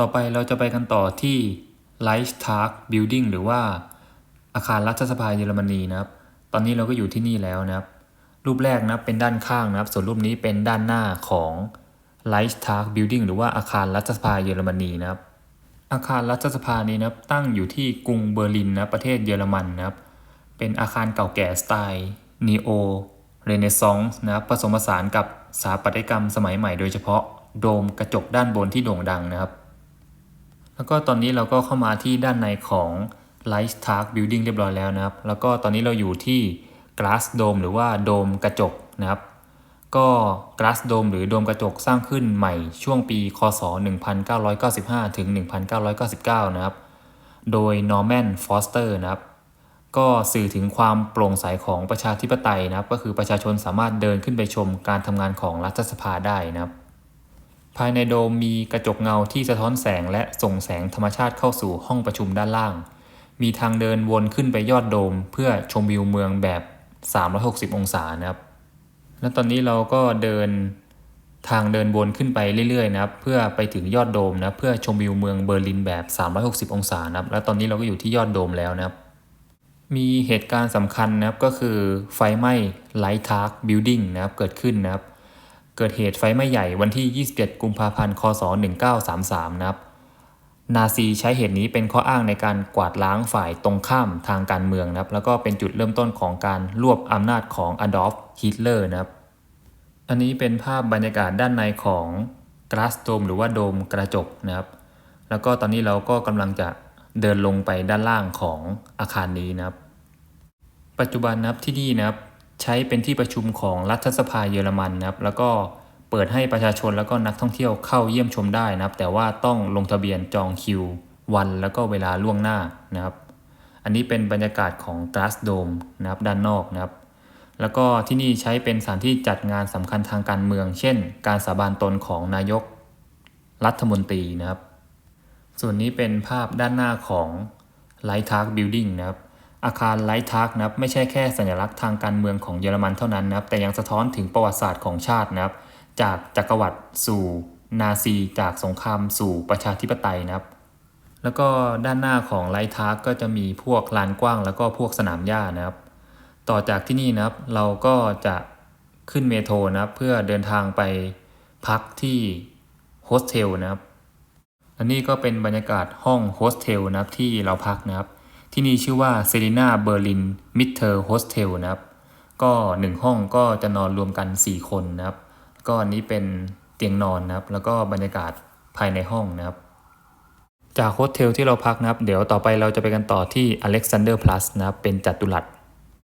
ต่อไปเราจะไปกันต่อที่ Reichstag Building หรือว่าอาคารรัฐสภาเยอรมนีนะครับ ตอนนี้เราก็อยู่ที่นี่แล้วนะครับ รูปแรกนะเป็นด้านข้างนะครับ ส่วนรูปนี้เป็นด้านหน้าของ Reichstag Building หรือว่าอาคารรัฐสภาเยอรมนีนะครับ อาคารรัฐสภานี้นะครับตั้งอยู่ที่กรุงเบอร์ลินนะประเทศเยอรมันนะครับ เป็นอาคารเก่าแก่สไตล์นีโอเรเนซองส์นะครับผสมผสานกับสถาปัตยกรรมสมัยใหม่โดยเฉพาะโดมกระจกด้านบนที่โด่งดังนะครับ แล้วก็ตอนนี้เราก็เข้ามาที่ด้านในของ Reichstag Building เรียบร้อยแล้วนะครับ แล้วก็ตอนนี้เราอยู่ที่ Glass Dome หรือว่าโดมกระจกนะครับ ก็ Glass Dome หรือโดมกระจกสร้างขึ้นใหม่ช่วงปี คศ 1995 ถึง 1999 นะครับ โดย Norman Foster นะครับ ก็สื่อถึงความโปร่งใสของประชาธิปไตยนะครับ ก็คือประชาชนสามารถเดินขึ้นไปชมการทำงานของรัฐสภาได้นะครับ ภายในโดมมีกระจกเงาที่สะท้อนแสงและส่งแสงธรรมชาติเข้าสู่ห้องประชุมด้านล่าง มีทางเดินวนขึ้นไปยอดโดม เพื่อชมวิวเมืองแบบ 360 องศานะครับ และตอนนี้เราก็เดินทางเดินวนขึ้นไปเรื่อยๆนะครับ เพื่อไปถึงยอดโดมนะเพื่อชมวิวเมืองเบอร์ลินแบบ 360 องศานะครับ และตอนนี้เราก็อยู่ที่ยอดโดมแล้วนะครับ มีเหตุการณ์สำคัญนะครับก็คือไฟไหม้ไลท์ทาร์กบิลดิ้งนะครับเกิดขึ้นนะครับ เกิดเหตุไฟไหม้ใหญ่วันที่ 27 กุมภาพันธ์ คศ 1933 นะครับ นาซีใช้เหตุนี้เป็นข้ออ้างในการกวาดล้างฝ่ายตรงข้ามทางการเมืองนะครับ แล้วก็เป็นจุดเริ่มต้นของการรวบอำนาจของอดอล์ฟฮิตเลอร์นะครับ อันนี้เป็นภาพบรรยากาศด้านในของกราสโดมหรือว่าโดมกระจกนะครับ แล้วก็ตอนนี้เราก็กำลังจะเดินลงไปด้านล่างของอาคารนี้นะครับ ปัจจุบันนะครับที่นี่นะครับ ใช้เป็นที่ประชุมของรัฐสภาเยอรมันนะครับ แล้วก็เปิดให้ประชาชนแล้วก็นักท่องเที่ยวเข้าเยี่ยมชมได้นะครับ แต่ว่าต้องลงทะเบียนจองคิว วันแล้วก็เวลาล่วงหน้านะครับ อันนี้เป็นบรรยากาศของก a าสโดมนะครับด้านนอกนะครับ แล้วก็ที่นี่ใช้เป็นสถานที่จัดงานสำคัญทางการเมือง เช่น การสาบานตนของนายกรัฐมนตรีนะครับ ส่วนนี้เป็นภาพด้านหน้าของ Light Park Building นะครับ อาคาร Light Park นะครับไม่ใช่แค่สัญลักษณ์ทางการเมืองของเยอรมันเท่านั้นนะครับแต่ยังสะท้อนถึงประวัติศาสตร์ของชาตินะครับจากจักรวรรดิสู่นาซี จากสงครามสู่ประชาธิปไตยนะครับ แล้วก็ด้านหน้าของไลท์ทาร์กก็จะมีพวกลานกว้าง แล้วก็พวกสนามหญ้านะครับ ต่อจากที่นี่นะครับเราก็จะขึ้นเมโทรนะครับเพื่อเดินทางไปพักที่โฮสเทลนะครับ อันนี้ก็เป็นบรรยากาศห้องโฮสเทลนะครับที่เราพักนะครับ ที่นี่ชื่อว่าเซรีนาเบอร์ลินมิดเทอร์โฮสเทลนะครับ ก็หนึ่งห้องก็จะนอนรวมกัน 4 คนนะครับ ก็อันนี้เป็นเตียงนอนนะครับ แล้วก็บรรยากาศภายในห้องนะครับ จากโฮสเทลที่เราพักนะครับ เดี๋ยวต่อไปเราจะไปกันต่อที่อเล็กซานเดอร์พลัสนะครับ เป็นจัตุรัส